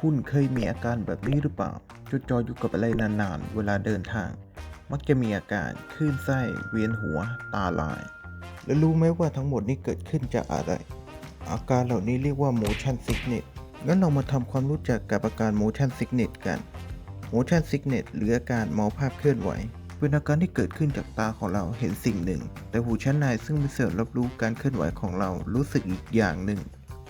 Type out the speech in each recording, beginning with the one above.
คุณเคยมีอาการแบบนี้หรือเปล่าจดจ่ออยู่กับอะไรนานๆ เวลาเดินทาง มักจะมีอาการคลื่นไส้เวียนหัว ตาลาย และรู้ไหมว่าทั้งหมดนี้เกิดขึ้นจากอะไร อาการเหล่านี้เรียกว่า motion sickness งั้นเรามาทำความรู้จักกับอาการ motion sickness กัน motion sickness หรืออาการเมาภาพเคลื่อนไหวเป็นอาการที่เกิดขึ้นจากตาของเราเห็นสิ่งหนึ่ง แต่หูชั้นในซึ่งเป็นเสื่อมรับรู้การเคลื่อนไหวของเรารู้สึกอีกอย่างหนึ่ง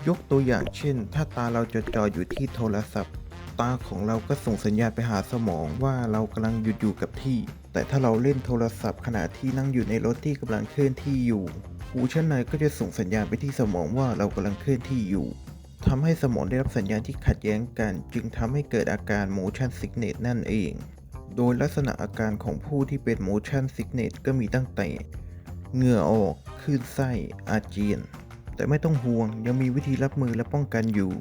ยกตัวอย่างเช่น ถ้าตาเราจดจ่ออยู่ที่โทรศัพท์ ตาของเราก็ส่งสัญญาณไปหาสมองว่าเรากำลังหยุดอยู่กับที่ แต่ถ้าเราเล่นโทรศัพท์ขณะที่นั่งอยู่ในรถที่กำลังเคลื่อนที่อยู่ หูชั้นในก็จะส่งสัญญาณไปที่สมองว่าเรากำลังเคลื่อนที่อยู่ทำให้สมองได้รับสัญญาณที่ขัดแย้งกัน จึงทำให้เกิดอาการ motion sickness นั่นเอง โดยลักษณะอาการของผู้ที่เป็น motion sickness ก็มีตั้งแต่ เหงื่อออกคลื่นไส้อาเจียน แต่ไม่ต้องห่วงยังมีวิธีรับมือและป้องกันอยู่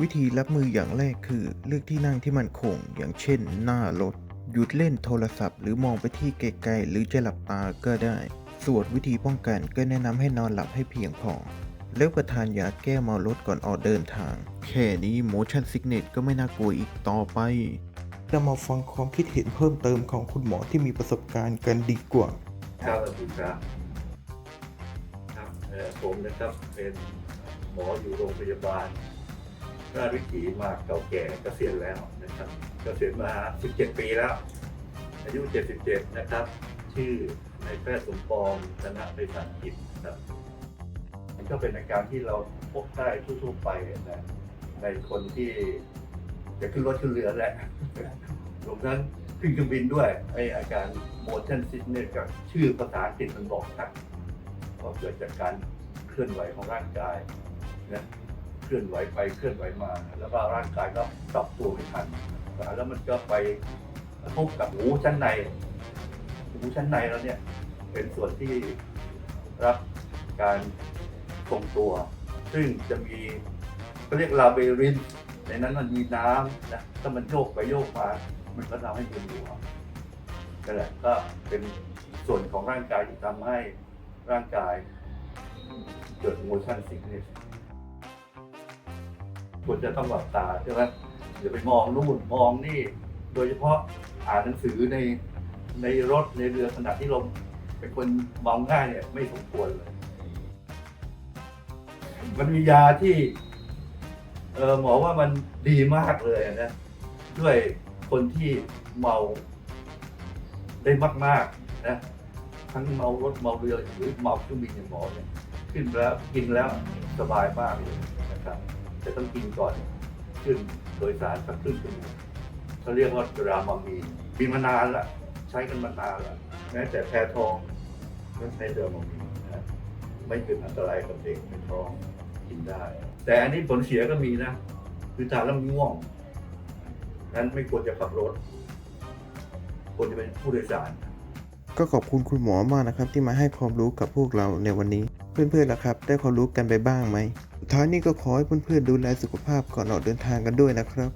วิธีรับมืออย่างแรกคือ เลือกที่นั่งที่มันคง อย่างเช่น หน้ารถ หยุดเล่นโทรศัพท์ หรือมองไปที่ไกลๆหรือจะหลับตาก็ได้ ส่วนวิธีป้องกันก็แนะนำให้นอนหลับให้เพียงพอแล้วประทานยาแก้เมารถก่อนออกเดินทาง แค่นี้ motion sickness ก็ไม่น่ากลัวอีกต่อไปเรามาฟังความคิดเห็นเพิ่มเติมของคุณหมอที่มีประสบการณ์กันดีกว่าครับ ผมนะครับเป็นหมออยู่โรงพยาบาลราชวิถีมาเก่าแก่เกษียณแล้วนะครับ เกษียณมา 17 ปีแล้ว อายุ 77 นะครับ ชื่อนายแพทย์สมปองธนไปสันกิจครับมันก็เป็นอาการที่เราพบได้ทั่วๆไปนะในคนที่จะขึ้นรถขึ้นเรือแหละรวมทั้งขึ้นเครื่องบินด้วยไออาการ motion sickness กับชื่อภาษาอังกฤษมันบอกครั บว่าเกิดจากการเคลื่อนไหวของร่างกายนะเคลื่อนไหวไปเคลื่อนไหวมา แล้วก็ร่างกายก็ปรับตัวไม่ทันแล้วมันก็ไปกระทบกับหูชั้นในหูชั้นในเราเนี่ยเป็นส่วนที่รับการทรงตัว ซึ่งจะมีเขาเรียกลาเบรินในนั้นมันมีน้ำนะถ้ามันโยกไปโยกมา มันก็ทำให้มึนหัวนั่นแหละก็เป็นส่วนของร่างกายที่ทำให้ ร่างกาย เกิด motion sickness ควรจะต้องหลับตาใช่ไหมอย่าไปมองนู่นมองนี่ โดยเฉพาะอ่านหนังสือในในรถในเรือขณะที่ลมเป็นคนเมาง่ายเนี่ยไม่สมควรเลย มันมียาที่เออหมอว่ามันดีมากเลยนะ ด้วยคนที่เมาได้มาก ๆ นะ ทั้งเมารถเมาเรือหรือเมาเครื่องบินอย่างหมอเนี่ยขึ้นแล้วกินแล้วสบายมากเลยนะครับแต่ต้องกินก่อนขึ้นโดยสารสักครึ่งชั่วโมงเขาเรียกว่ารามามีนมีมานานละใช้กันมานานละแม้แต่แพทองก็ใช้เดอร์มามีนนะไม่เป็นอันตรายกับเด็กในท้องกินได้ แต่อันนี้ผลเสียก็มีนะ คือทานแล้วง่วงนั้นไม่ควรจะขับรถควรจะเป็นผู้โดยสาร ก็ขอบคุณคุณหมอมากนะครับ ที่มาให้ความรู้กับพวกเราในวันนี้ เพื่อนๆล่ะครับ ได้ความรู้กันไปบ้างไหมสุดท้ายนี้ก็ขอให้เพื่อนๆดูแลสุขภาพก่อนออกเดินทางกันด้วยนะครับ